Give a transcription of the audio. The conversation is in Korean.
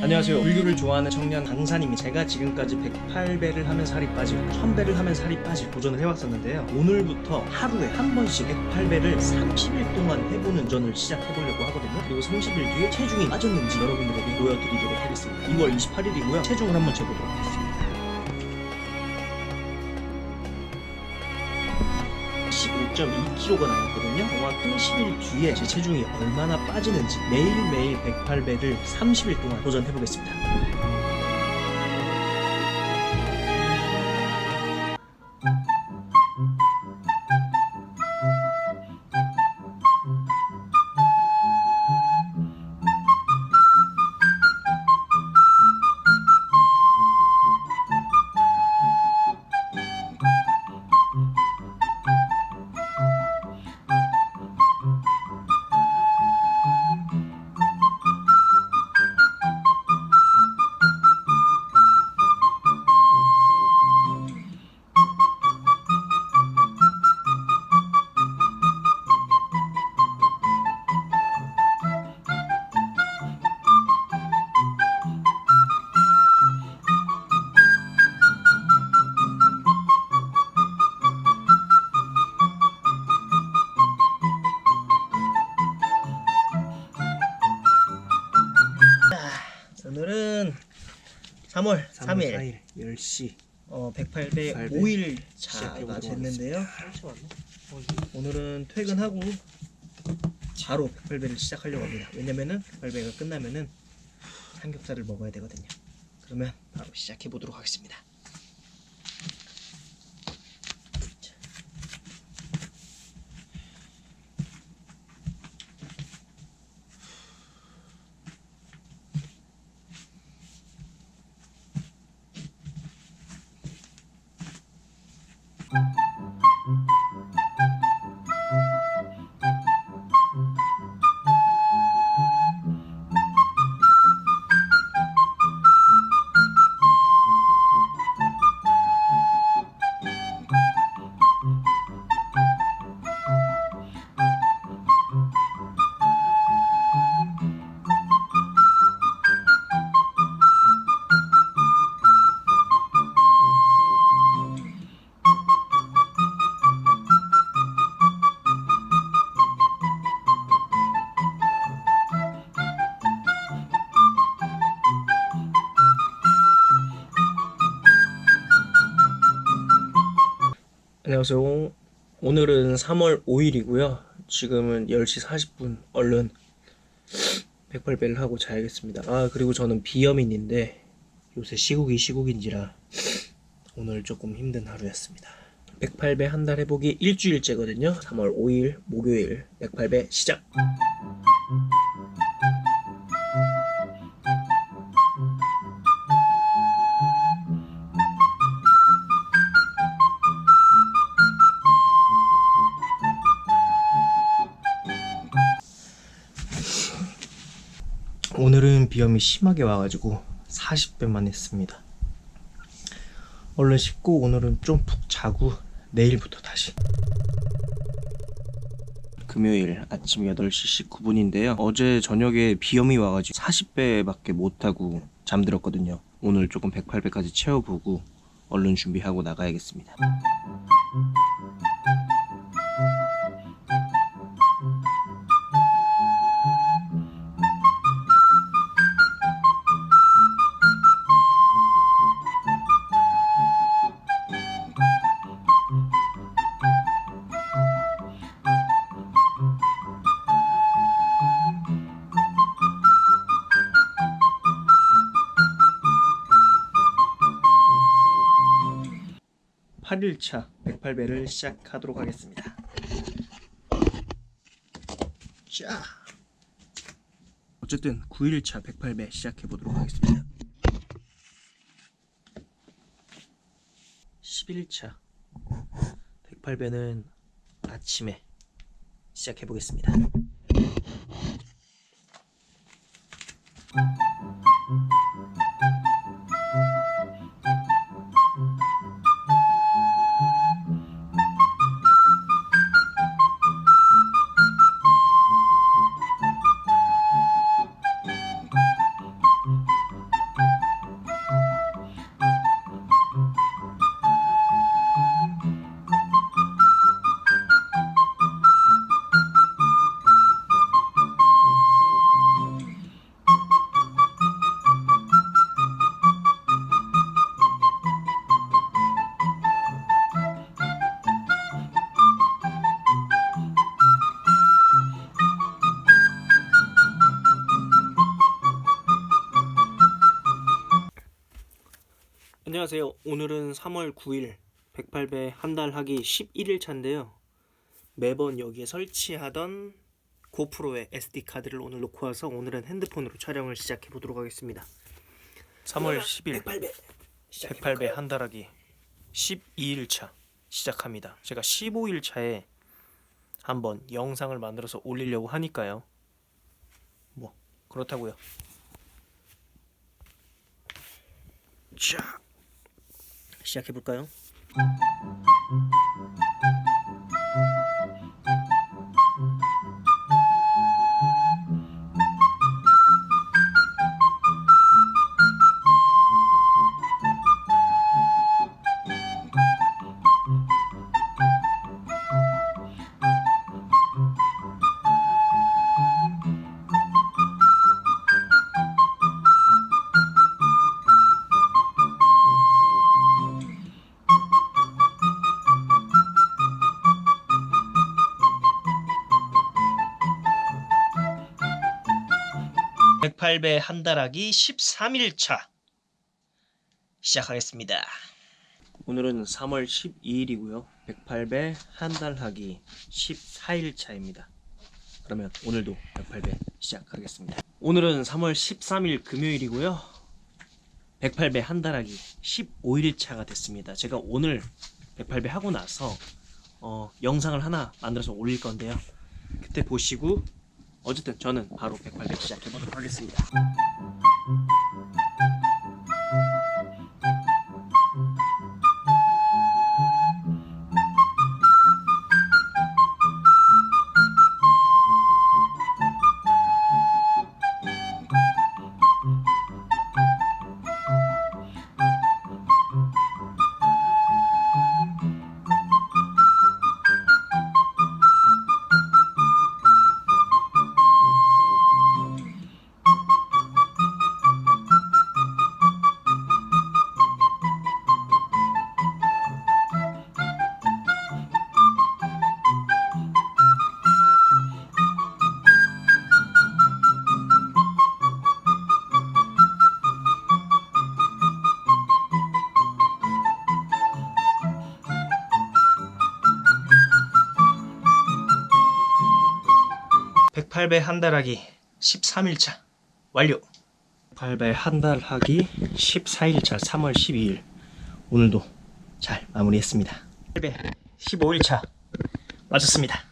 안녕하세요. 불교를 좋아하는 청년 강사님이 제가 지금까지 108배를 하면 살이 빠지고 1000배를 하면 살이 빠지고 도전을 해왔었는데요. 오늘부터 하루에 한 번씩 108배를 30일 동안 해보는 도전을 시작해보려고 하거든요. 그리고 30일 뒤에 체중이 빠졌는지 여러분들에게 보여드리도록 하겠습니다. 2월 28일이고요. 체중을 한번 재보도록 하겠습니다. 15.2kg가 나왔거든요. 정확 30일 뒤에 제 체중이 얼마나 빠지는지 매일매일 108배를 30일 동안 도전해 보겠습니다. 3월 3일 10시 어, 108배 108배 5일 차가 됐는데요. 오늘은 퇴근하고 바로 108배를 시작하려고 합니다. 왜냐면은 108배가 끝나면은 삼겹살을 먹어야 되거든요. 그러면 바로 시작해 보도록 하겠습니다. 안녕하세요. 오늘은 3월 5일이고요. 지금은 10시 40분. 얼른 108배를 하고 자야겠습니다. 아, 그리고 저는 비염인인데 요새 시국이 시국인지라 오늘 조금 힘든 하루였습니다. 108배 한 달 해보기 일주일째거든요. 3월 5일 목요일 108배 시작. 비염이 심하게 와가지고 40배만 했습니다. 얼른 씻고 오늘은 좀 푹 자고 내일부터 다시. 금요일 아침 8시 19분인데요. 어제 저녁에 비염이 와가지고 40배밖에 못하고 잠들었거든요. 오늘 조금 108배까지 채워보고 얼른 준비하고 나가야겠습니다. 팔일차 108배를 시작하도록 하겠습니다. 자. 어쨌든 9일차 108배 시작해 보도록 하겠습니다. 11차 108배는 아침에 시작해 보겠습니다. 안녕하세요. 오늘은 3월 9일 108배 한 달 하기 11일 차인데요. 매번 여기에 설치하던 고프로의 SD 카드를 오늘 놓고 와서 오늘은 핸드폰으로 촬영을 시작해 보도록 하겠습니다. 3월 10일 108배 108배 한 달 하기 12일 차 시작합니다. 제가 15일 차에 한번 영상을 만들어서 올리려고 하니까요. 뭐 그렇다고요. 자 시작해 볼까요? 백팔 배한 달하기 13일 차 시작하겠습니다. 오늘은 3월 12일이고요. 108배 한달 하기 14일 차입니다. 그러면 오늘도 108배 시작하겠습니다. 오늘은 3월 13일 금요일이고요. 108배 한달 하기 15일 차가 됐습니다. 제가 오늘 108배 하고 나서 어, 영상을 하나 만들어서 올릴 건데요. 그때 보시고 어쨌든 저는 바로 108배 시작해 보도록 하겠습니다. 백팔배 한 달 하기 13일차 완료. 108배 한 달 하기 14일차 3월 12일 오늘도 잘 마무리했습니다. 8배 15일차 마쳤습니다.